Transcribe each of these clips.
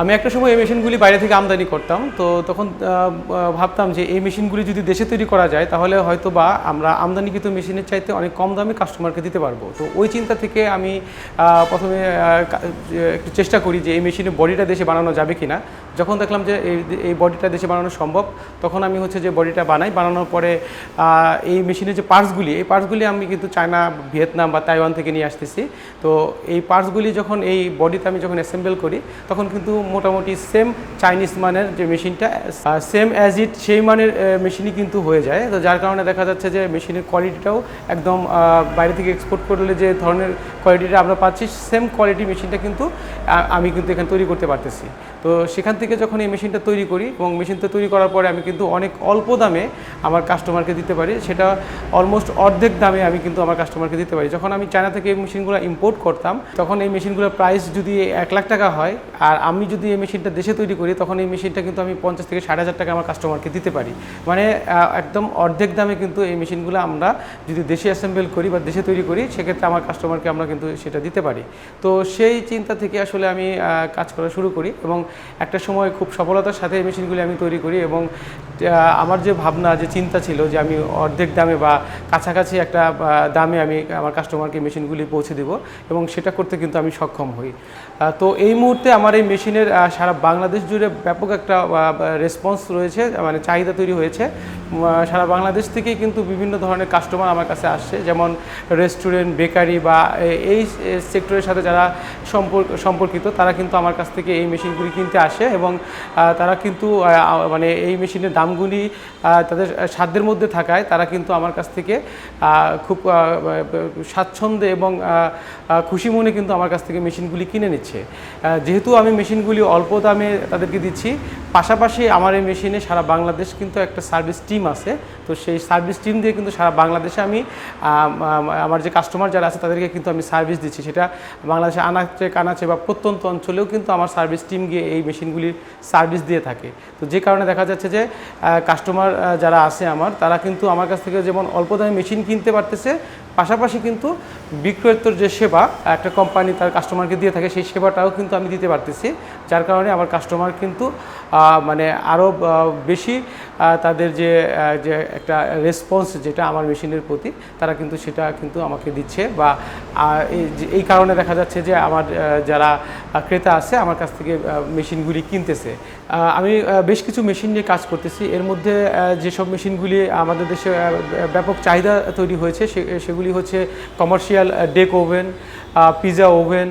আমি একটা সময় এই মেশিনগুলি বাইরে থেকে আমদানি করতাম, তো তখন ভাবতাম যে এই মেশিনগুলি যদি দেশে তৈরি করা যায়, তাহলে হয়তো বা আমরা আমদানিকৃত মেশিনের চাইতে অনেক কম দামে কাস্টমারকে দিতে পারব। তো ওই চিন্তা থেকে আমি প্রথমে একটু চেষ্টা করি যে এই মেশিনের বডিটা দেশে বানানো যাবে কি না যখন দেখলাম যে এই বডিটা দেশে বানানো সম্ভব, তখন আমি হচ্ছে যে বডিটা বানাই। বানানোর পরে এই মেশিনের যে পার্টসগুলি, এই পার্টসগুলি আমি কিন্তু চায়না, ভিয়েতনাম বা তাইওয়ান থেকে নিয়ে আসতেছি। তো এই পার্টসগুলি যখন এই বডিতে আমি যখন অ্যাসেম্বল করি, তখন কিন্তু মোটামুটি সেম চাইনিজ মানের যে মেশিনটা সেম অ্যাজ ইট সেই মানের মেশিনই কিন্তু হয়ে যায়। তো যার কারণে দেখা যাচ্ছে যে মেশিনের কোয়ালিটিটাও একদম বাইরে থেকে এক্সপোর্ট করলে যে ধরনের কোয়ালিটিটা আমরা পাচ্ছি সেম কোয়ালিটি মেশিনটা কিন্তু আমি কিন্তু এখানে তৈরি করতে পারতেছি। তো সেখান থেকে যখন এই মেশিনটা তৈরি করি এবং মেশিনটা তৈরি করার পরে আমি কিন্তু অনেক অল্প দামে আমার কাস্টমারকে দিতে পারি। সেটা অলমোস্ট অর্ধেক দামে আমি কিন্তু আমার কাস্টমারকে দিতে পারি। যখন আমি চায়না থেকে এই মেশিনগুলো ইম্পোর্ট করতাম, তখন এই মেশিনগুলোর প্রাইস যদি এক লাখ টাকা হয় আর আমি যদি এই মেশিনটা দেশে তৈরি করি, তখন এই মেশিনটা কিন্তু আমি পঞ্চাশ থেকে ষাট হাজার টাকা আমার কাস্টমারকে দিতে পারি। মানে একদম অর্ধেক দামে কিন্তু এই মেশিনগুলো আমরা যদি দেশে অ্যাসেম্বল করি বা দেশে তৈরি করি, সেক্ষেত্রে আমার কাস্টমারকে আমরা কিন্তু সেটা দিতে পারি। তো সেই চিন্তা থেকে আসলে আমি কাজ করা শুরু করি এবং একটা সময় খুব সফলতার সাথে এই মেশিনগুলি আমি তৈরি করি এবং আমার যে ভাবনা, যে চিন্তা ছিল যে আমি অর্ধেক দামে বা কাছাকাছি একটা দামে আমি আমার কাস্টমারকে মেশিনগুলি পৌঁছে দেব এবং সেটা করতে কিন্তু আমি সক্ষম হই। তো এই মুহূর্তে আমার এই মেশিনের সারা বাংলাদেশ জুড়ে ব্যাপক একটা রেসপন্স রয়েছে মানে চাহিদা তৈরি হয়েছে। সারা বাংলাদেশ থেকেই কিন্তু বিভিন্ন ধরনের কাস্টমার আমার কাছে আসছে, যেমন রেস্টুরেন্ট বেকারি বা এই সেক্টরের সাথে যারা সম্পর্ক, সম্পর্কিত, তারা কিন্তু আমার কাছ থেকে এই মেশিনগুলি কিনতে আসে এবং তারা কিন্তু মানে এই মেশিনের দামগুলি তাদের সাধ্যের মধ্যে থাকায় তারা কিন্তু আমার কাছ থেকে খুব স্বাচ্ছন্দ্যে এবং খুশি মনে কিন্তু আমার কাছ থেকে মেশিনগুলি কিনে নিচ্ছে। যেহেতু আমি মেশিনগুলি অল্প দামে তাদেরকে দিচ্ছি পাশাপাশি আমার এই মেশিনে সারা বাংলাদেশ কিন্তু একটা সার্ভিস টিম আছে। তো সেই সার্ভিস টিম দিয়ে কিন্তু সারা বাংলাদেশে আম, আমার যে কাস্টমার যারা আছে তাদেরকে কিন্তু আমি সার্ভিস দিচ্ছি। সেটা বাংলাদেশে আনাচে কানাচে বা প্রত্যন্ত অঞ্চলেও কিন্তু আমার সার্ভিস টিম গিয়ে এই মেশিনগুলির সার্ভিস দিয়ে থাকে। তো যে কারণে দেখা যাচ্ছে যে কাস্টমার যারা আসে আমার, তারা কিন্তু আমার কাছ থেকে যেমন অল্প দামে মেশিন কিনতে পারতেছে পাশাপাশি কিন্তু বিক্রয়োত্তর যে সেবা, একটা কোম্পানি তার কাস্টমারকে দিয়ে থাকে, সেই সেবাটাও কিন্তু আমি দিতে পারতেছি। যার কারণে আমার কাস্টমার কিন্তু মানে আরও বেশি তাদের যে যে একটা রেসপন্স যেটা আমার মেশিনের প্রতি, তারা কিন্তু সেটা কিন্তু আমাকে দিচ্ছে বা এই কারণে দেখা যাচ্ছে যে আমার যারা ক্রেতা আছে, আমার কাছ থেকে মেশিনগুলি কিনতেছে। আমি বেশ কিছু মেশিন নিয়ে কাজ করতেছি। এর মধ্যে যেসব মেশিনগুলি আমাদের দেশে ব্যাপক চাহিদা তৈরি হয়েছে সেগুলি হচ্ছে commercial deck oven pizza oven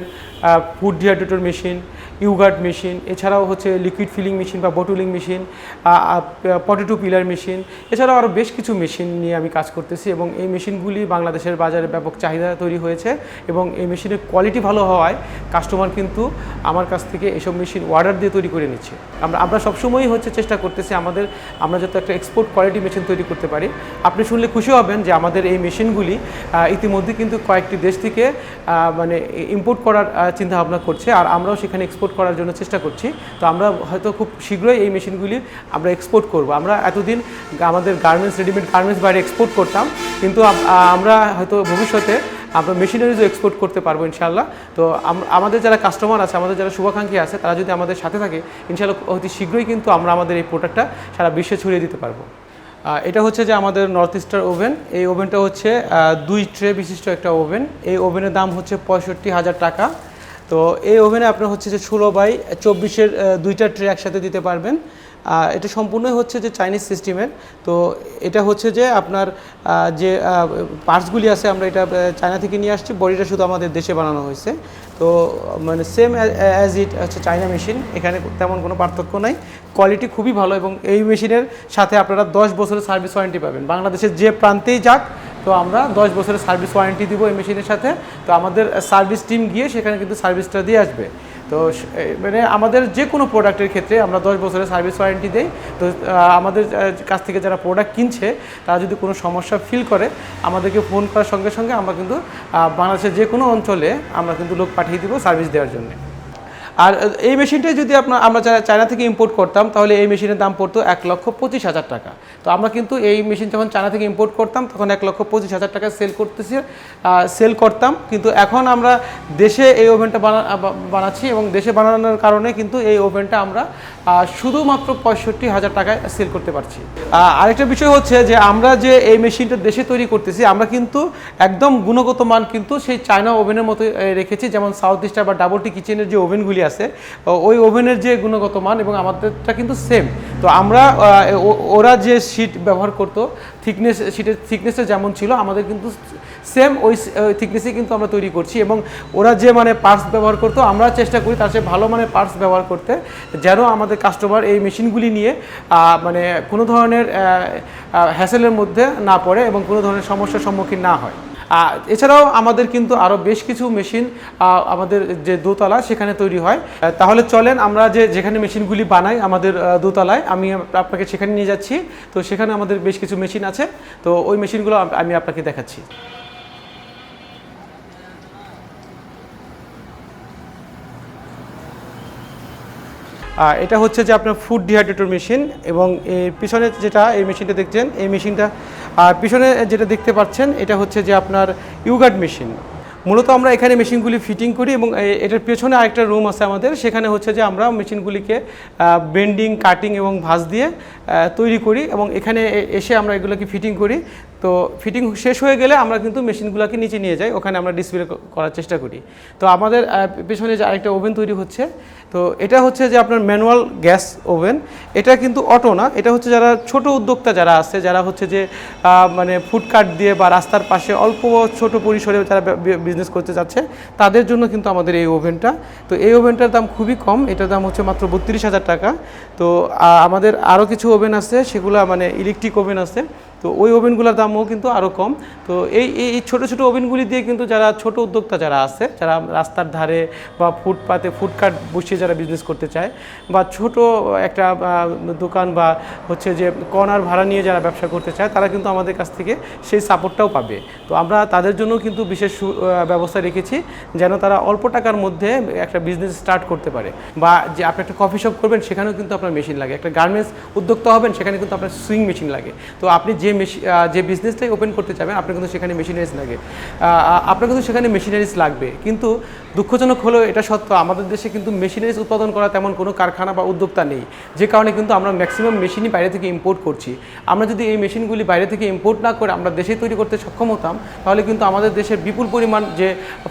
food dehydrator machine yogurt machine এছাড়াও হচ্ছে লিকুইড ফিলিং মেশিন বা bottling machine potato peeler machine এছাড়াও আরও বেশ কিছু মেশিন নিয়ে আমি কাজ করতেছি এবং এই মেশিনগুলি বাংলাদেশের বাজারে ব্যাপক চাহিদা তৈরি হয়েছে এবং এই মেশিনের কোয়ালিটি ভালো হওয়ায় কাস্টমার কিন্তু আমার কাছ থেকে এসব মেশিন অর্ডার দিয়ে তৈরি করে নিচ্ছে। আমরা আমরা সবসময়ই হচ্ছে চেষ্টা করতেছি আমাদের আমরা যাতে একটা এক্সপোর্ট কোয়ালিটি মেশিন তৈরি করতে পারি। আপনি শুনলে খুশি হবেন যে আমাদের এই মেশিনগুলি ইতিমধ্যে কিন্তু কয়েকটি দেশ থেকে মানে ইম্পোর্ট করার আহ, চিন্তা ভাবনা করছে আর আমরাও সেখানে এক্সপোর্ট করার জন্য চেষ্টা করছি। তো আমরা হয়তো খুব শীঘ্রই এই মেশিনগুলি আমরা এক্সপোর্ট করব। আমরা এতদিন আমাদের গার্মেন্টস রেডিমেড গার্মেন্টস বাইরে এক্সপোর্ট করতাম। কিন্তু আমরা হয়তো ভবিষ্যতে আমরা মেশিনারিজও এক্সপোর্ট করতে পারব ইনশাল্লাহ তো আমাদের যারা কাস্টমার আছে, আমাদের যারা শুভাকাঙ্ক্ষী আছে, তারা যদি আমাদের সাথে থাকে ইনশাল্লাহ অতি শীঘ্রই কিন্তু আমরা আমাদের এই প্রোডাক্টটা সারা বিশ্বে ছড়িয়ে দিতে পারব। এটা হচ্ছে যে আমাদের নর্থ ইস্টার ওভেন এই ওভেনটা হচ্ছে দুই ট্রে বিশিষ্ট একটা ওভেন এই ওভেনের দাম হচ্ছে পঁয়ষট্টি হাজার টাকা। তো এই ওভেনে আপনার হচ্ছে যে ষোলো বাই চব্বিশের দুইটা ট্রে একসাথে দিতে পারবেন। এটা সম্পূর্ণই হচ্ছে যে চাইনিজ সিস্টেমের। তো এটা হচ্ছে যে আপনার যে পার্টসগুলি আছে, আমরা এটা চায়না থেকে নিয়ে আসছি। বডিটা শুধু আমাদের দেশে বানানো হয়েছে। তো মানে সেম অ্যাজ ইট হচ্ছে চাইনা মেশিন। এখানে তেমন কোনো পার্থক্য নাই। কোয়ালিটি খুবই ভালো এবং এই মেশিনের সাথে আপনারা দশ বছরের সার্ভিস ওয়ারেন্টি পাবেন। বাংলাদেশের যে প্রান্তেই যাক তো আমরা দশ বছরের সার্ভিস ওয়ারেন্টি দিব এই মেশিনের সাথে। তো আমাদের সার্ভিস টিম গিয়ে সেখানে কিন্তু সার্ভিসটা দিয়ে আসবে। তো মানে আমাদের যে কোনো প্রোডাক্টের ক্ষেত্রে আমরা দশ বছরের সার্ভিস ওয়ারেন্টি দেই। তো আমাদের কাছ থেকে যারা প্রোডাক্ট কিনছে, তারা যদি কোনো সমস্যা ফিল করে, আমাদেরকে ফোন করার সঙ্গে সঙ্গে আমরা কিন্তু বাংলাদেশের যে কোনো অঞ্চলে আমরা কিন্তু লোক পাঠিয়ে দিব সার্ভিস দেওয়ার জন্য। আর এই মেশিনটাই যদি আপনার, আমরা চায়না থেকে ইম্পোর্ট করতাম, তাহলে এই মেশিনের দাম পড়তো এক লক্ষ পঁচিশ হাজার টাকা। তো আমরা কিন্তু এই মেশিন যখন চায়না থেকে ইম্পোর্ট করতাম, তখন এক লক্ষ পঁচিশ হাজার টাকা সেল করতেছি সেল করতাম। কিন্তু এখন আমরা দেশে এই ওভেনটা বানা বানাচ্ছি এবং দেশে বানানোর কারণে কিন্তু এই ওভেনটা আমরা শুধুমাত্র পঁয়ষট্টি হাজার টাকায় সেল করতে পারছি। আরেকটা বিষয় হচ্ছে যে, আমরা যে এই মেশিনটা দেশে তৈরি করতেছি, আমরা কিন্তু একদম গুণগত মান কিন্তু সেই চায়না ওভেনের মতো রেখেছি। যেমন সাউথ ইস্টার বা ডাবল টি কিচেনের যে ওভেনগুলি আছে। ওই ওভেনের যে গুণগত মান এবং আমাদেরটা কিন্তু সেম তো আমরা ওরা যে শিট ব্যবহার করতো থিকনেস শিটের থিকনেসটা যেমন ছিল, আমাদের কিন্তু সেম ওই থিকনেসে কিন্তু আমরা তৈরি করছি এবং ওরা যে মানে পার্টস ব্যবহার করতো, আমরা চেষ্টা করি তার চেয়ে ভালো মানে পার্টস ব্যবহার করতে, যেন আমাদের কাস্টমার এই মেশিনগুলি নিয়ে মানে কোনো ধরনের হ্যাসেলের মধ্যে না পড়ে এবং কোনো ধরনের সমস্যার সম্মুখীন না হয়। এছাড়াও আমাদের কিন্তু আরও বেশ কিছু মেশিন আমাদের যে দোতলা সেখানে তৈরি হয়। তাহলে চলেন আমরা যে, যেখানে মেশিনগুলি বানাই আমাদের দোতলায়, আমি আপনাকে সেখানে নিয়ে যাচ্ছি। তো সেখানে আমাদের বেশ কিছু মেশিন আছে। তো ওই মেশিনগুলো আমি আপনাকে দেখাচ্ছি। এটা হচ্ছে যে আপনার ফুড ডিহাইড্রেটর মেশিন এবং এর পিছনে যেটা এই মেশিনটা দেখছেন, এই মেশিনটা আর পিছনে যেটা দেখতে পাচ্ছেন, এটা হচ্ছে যে আপনার ইউগার্ড মেশিন। মূলত আমরা এখানে মেশিনগুলি ফিটিং করি এবং এটার পেছনে আরেকটা রুম আছে আমাদের, সেখানে হচ্ছে যে আমরা মেশিনগুলিকে বেন্ডিং, কাটিং এবং ভাঁজ দিয়ে তৈরি করি এবং এখানে এসে আমরা এগুলোকে ফিটিং করি। তো ফিটিং শেষ হয়ে গেলে আমরা কিন্তু মেশিনগুলোকে নিচে নিয়ে যাই, ওখানে আমরা ডিসপ্লে করার চেষ্টা করি। তো আমাদের পেছনে যে আরেকটা ওভেন তৈরি হচ্ছে, তো এটা হচ্ছে যে আপনার ম্যানুয়াল গ্যাস ওভেন এটা কিন্তু অটো না, এটা হচ্ছে যারা ছোট উদ্যোক্তা যারা আছে, যারা হচ্ছে যে মানে ফুডকার্ট দিয়ে বা রাস্তার পাশে অল্প ছোট পরিসরে যারা বিজনেস করতে যাচ্ছে, তাদের জন্য কিন্তু আমাদের এই ওভেনটা। তো এই ওভেনটার দাম খুবই কম, এটার দাম হচ্ছে মাত্র বত্রিশ হাজার টাকা। তো আমাদের আরও কিছু ওভেন আছে, সেগুলো মানে ইলেকট্রিক ওভেন আছে। তো ওই ওভেনগুলোর দামও কিন্তু আরও কম। তো এই এই ছোটো ছোটো ওভেনগুলি দিয়ে কিন্তু যারা ছোট উদ্যোক্তা যারা আছে, যারা রাস্তার ধারে বা ফুটপাতে ফুডকার্ট বসিয়ে যারা বিজনেস করতে চায় বা ছোট একটা দোকান বা হচ্ছে যে কর্নার ভাড়া নিয়ে যারা ব্যবসা করতে চায়, তারা কিন্তু আমাদের কাছ থেকে সেই সাপোর্টটাও পাবে। তো আমরা তাদের জন্য কিন্তু বিশেষ ব্যবস্থা রেখেছি যেন তারা অল্প টাকার মধ্যে একটা বিজনেস স্টার্ট করতে পারে। বা যে আপনি একটা কফি শপ করবেন, সেখানেও কিন্তু আপনার মেশিন লাগে। একটা গার্মেন্টস উদ্যোক্তা হবেন, সেখানে কিন্তু আপনার সুইং মেশিন লাগে। তো আপনি যে মেশিন যে বিজনেসটাই ওপেন করতে চাবেন, আপনার কিন্তু সেখানে মেশিনারিজ লাগে। আপনার কিন্তু সেখানে মেশিনারিজ লাগবে। কিন্তু দুঃখজনক হলেও এটা সত্য, আমাদের দেশে কিন্তু মেশিনারিজ উৎপাদন করা তেমন কোনো কারখানা বা উদ্যোক্তা নেই। যে কারণে কিন্তু আমরা ম্যাক্সিমাম মেশিনই বাইরে থেকে ইম্পোর্ট করছি। আমরা যদি এই মেশিনগুলি বাইরে থেকে ইম্পোর্ট না করে আমরা দেশে তৈরি করতে সক্ষম হতাম, তাহলে কিন্তু আমাদের দেশের বিপুল পরিমাণ যে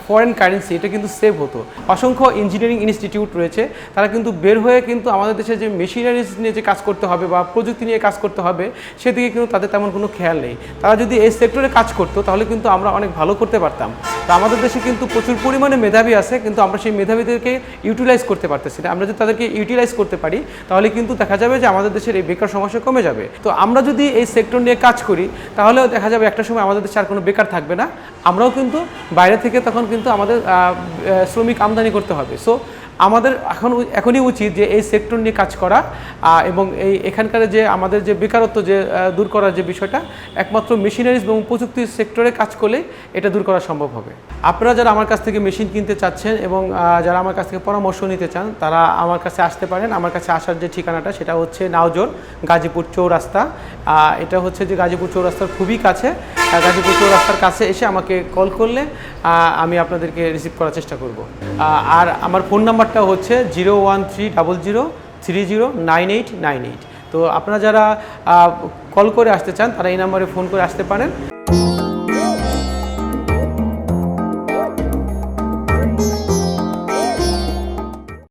ফরেন কারেন্সি এটা কিন্তু সেভ হতো। অসংখ্য ইঞ্জিনিয়ারিং ইনস্টিটিউট রয়েছে, তারা কিন্তু বের হয়ে কিন্তু আমাদের দেশে যে মেশিনারিজ নিয়ে যে কাজ করতে হবে বা প্রযুক্তি নিয়ে কাজ করতে হবে, সেদিকে কিন্তু তাদের তেমন কোনো খেয়াল নেই। তারা যদি এই সেক্টরে কাজ করতো, তাহলে কিন্তু আমরা অনেক ভালো করতে পারতাম। তো আমাদের দেশে কিন্তু প্রচুর পরিমাণে মেধাবী আছে, কিন্তু আমরা সেই মেধাবীদেরকে ইউটিলাইজ করতে পারতেছি না। আমরা যদি তাদেরকে ইউটিলাইজ করতে পারি, তাহলে কিন্তু দেখা যাবে যে আমাদের দেশের এই বেকার সমস্যা কমে যাবে। তো আমরা যদি এই সেক্টর নিয়ে কাজ করি, তাহলেও দেখা যাবে একটা সময় আমাদের দেশে আর কোনো বেকার থাকবে না। আমরাও কিন্তু বাইরে থেকে তখন কিন্তু আমাদের শ্রমিক আমদানি করতে হবে। সো আমাদের এখন এখনই উচিত যে এই সেক্টর নিয়ে কাজ করা এবং এই এখানকার যে আমাদের যে বেকারত্ব যে দূর করার যে বিষয়টা, একমাত্র মেশিনারিজ এবং প্রযুক্তির সেক্টরে কাজ করলে এটা দূর করা সম্ভব হবে। আপনারা যারা আমার কাছ থেকে মেশিন কিনতে চাচ্ছেন এবং যারা আমার কাছ থেকে পরামর্শ নিতে চান, তারা আমার কাছে আসতে পারেন। আমার কাছে আসার যে ঠিকানাটা, সেটা হচ্ছে নাওজোর গাজীপুর চৌরাস্তা। এটা হচ্ছে যে গাজীপুর চৌরাস্তার খুবই কাছে। গাজীপুর চৌরাস্তার কাছে এসে আমাকে কল করলে আমি আপনাদেরকে রিসিভ করার চেষ্টা করব। আর আমার ফোন নাম্বারটা হচ্ছে zero one three double zero three zero nine eight nine eight তো আপনারা যারা কল করে আসতে চান, তারা এই নাম্বারে ফোন করে আসতে পারেন।